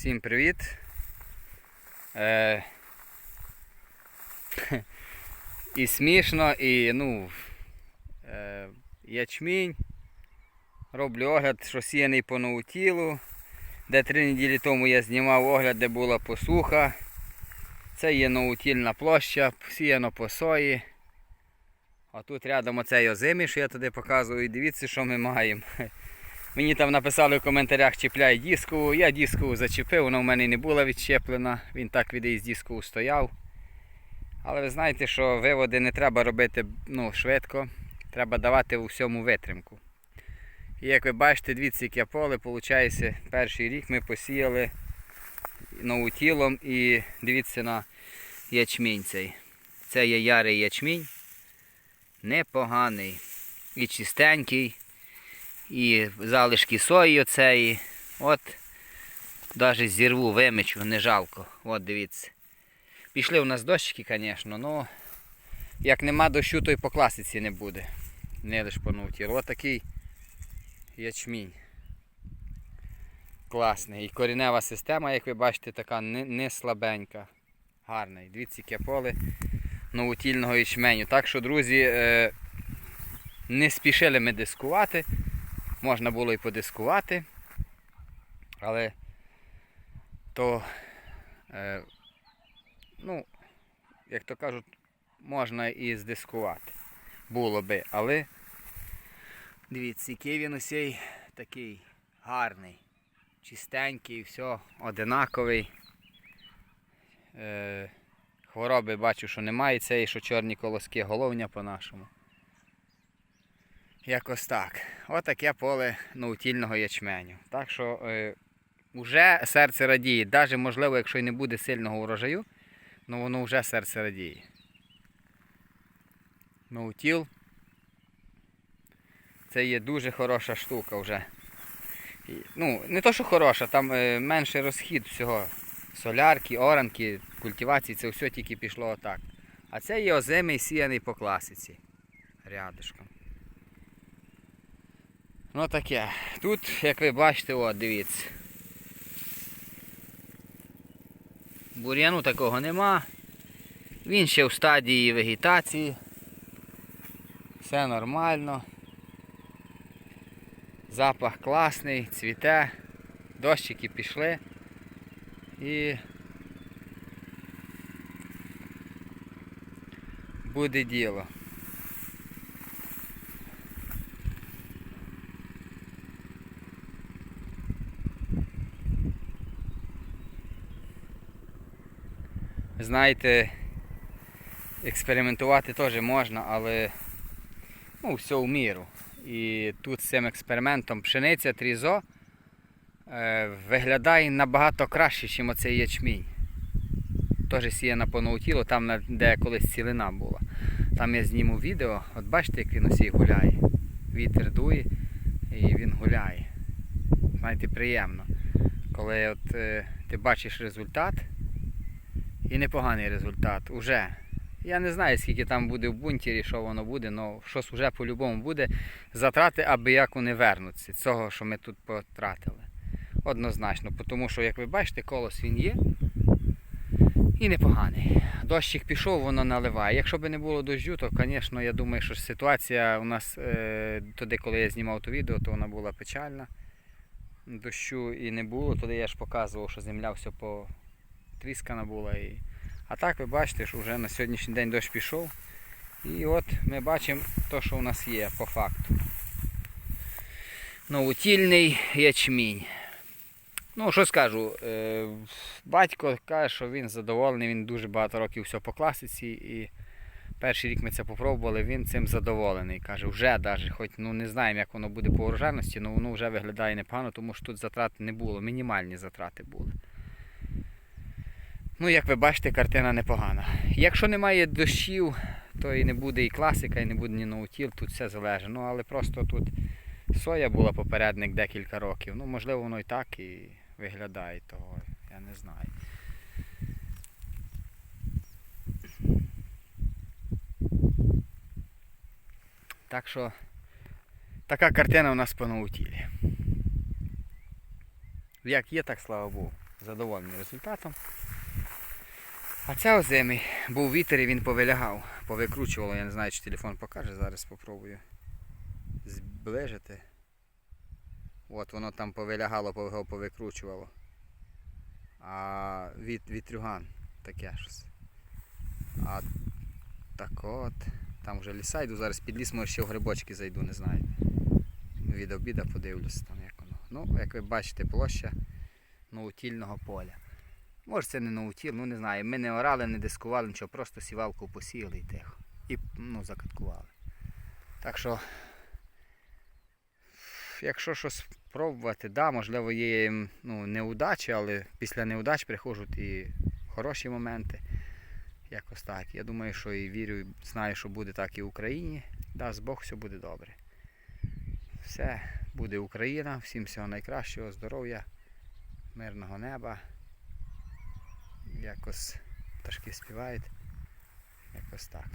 Всім привіт. Е, і смішно, і ну, е, ячмінь. Роблю огляд, що сіяний по наутілу. Де три неділі тому я знімав огляд, де була посуха. Це є наутільна площа, сіяно по сої. А тут рядом оцей озимий, що я туди показую. І дивіться, що ми маємо. Мені там написали в коментарях, чіпляй дискову. Я дискову зачепив, вона в мене не була відчеплена. Він так від із дискову стояв. Але ви знаєте, що виводи не треба робити ну, швидко. Треба давати у всьому витримку. І як ви бачите, дивіться, яке поле, виходить, перший рік ми посіяли новутілом і дивіться на ячмінь цей. Це є ярий ячмінь. Непоганий. І чистенький і залишки сої оцеї. От навіть зірву, вимечу, не жалко. От дивіться. Пішли у нас дощики, звісно, але як нема дощу, то й по класиці не буде. Не лиш по нуті. Ось такий ячмінь. Класний. І коренева система, як ви бачите, така не, не слабенька. Гарна. І Дивіться, яке поле новотільного ячменю. Так що, друзі, е, не спішили ми дискувати. Можна було і подискувати, але то, е, ну, як то кажуть, можна і здискувати. Було би, але дивіться, який він усій такий гарний, чистенький, все одинаковий. Е, хвороби бачу, що немає цієї, що чорні колоски, головня по-нашому. Якось так. Отаке поле наутільного ячменю. Так що е, вже серце радіє. Навіть можливо, якщо й не буде сильного урожаю, але воно вже серце радіє. Наутіл. Це є дуже хороша штука вже. І, ну, не то, що хороша, там е, менший розхід всього. Солярки, оранки, культивації, це все тільки пішло отак. А це є озимий сіяний по класиці. Рядишком. Ну таке. Тут, як ви бачите, от дивіться. Бур'яну такого нема. Він ще в стадії вегетації. Все нормально. Запах класний, цвіте, дощики пішли і буде діло. Знаєте, експериментувати теж можна, але ну, все в міру. І тут з цим експериментом пшениця трізо е, виглядає набагато краще, ніж оцей ячмінь. Теж сіяна по наутілу, там де колись цілина була. Там я зніму відео, от бачите, як він усій гуляє. Вітер дує і він гуляє. Знаєте, приємно. Коли от, е, ти бачиш результат, і непоганий результат. Уже. Я не знаю, скільки там буде в бунтері, що воно буде, але щось вже по-любому буде. Затрати аби як вони вернуться, цього, що ми тут потратили. Однозначно, тому що, як ви бачите, колос він є. І непоганий. Дощик пішов, воно наливає. Якщо б не було дощу, то, звісно, я думаю, що ситуація у нас е, тоді, коли я знімав то відео, то вона була печальна. Дощу і не було. Тоді я ж показував, що земля все потріскана була. І... А так ви бачите, що вже на сьогоднішній день дощ пішов. І от ми бачимо те, що у нас є по факту. Новотільний ячмінь. Ну, що скажу, е, батько каже, що він задоволений, він дуже багато років все по класиці і перший рік ми це попробували, він цим задоволений. Каже, вже навіть, хоч ну, не знаємо, як воно буде по урожайності, але воно вже виглядає непогано, тому що тут затрат не було, мінімальні затрати були. Ну, як ви бачите, картина непогана. Якщо немає дощів, то і не буде і класика, і не буде ні наутіл, тут все залежить. Ну, але просто тут соя була попередник декілька років. Ну, можливо, воно і так і виглядає того, я не знаю. Так що така картина у нас по наутілі. Як є, так слава Богу. задоволений результатом. А це озимий. Був вітер і він повилягав, повикручувало, я не знаю, чи телефон покаже, зараз спробую зближити. От воно там повилягало, пов- повикручувало. А від, вітрюган таке щось. А так от. Там вже ліса йду, зараз під ліс, може ще в грибочки зайду, не знаю. Від обіда подивлюся там як воно. Ну, як ви бачите, площа наутільного поля. Може це не наутіл, ну не знаю. Ми не орали, не дискували, нічого, просто сівалку посіяли і тихо. І ну, закаткували. Так що, якщо щось пробувати, да, можливо, є ну, неудачі, але після неудач приходять і хороші моменти. Якось так. Я думаю, що і вірю, і знаю, що буде так і в Україні. Дасть Бог, все буде добре. Все, буде Україна, всім всього найкращого, здоров'я, мирного неба. Якось пташки співають. Якось так.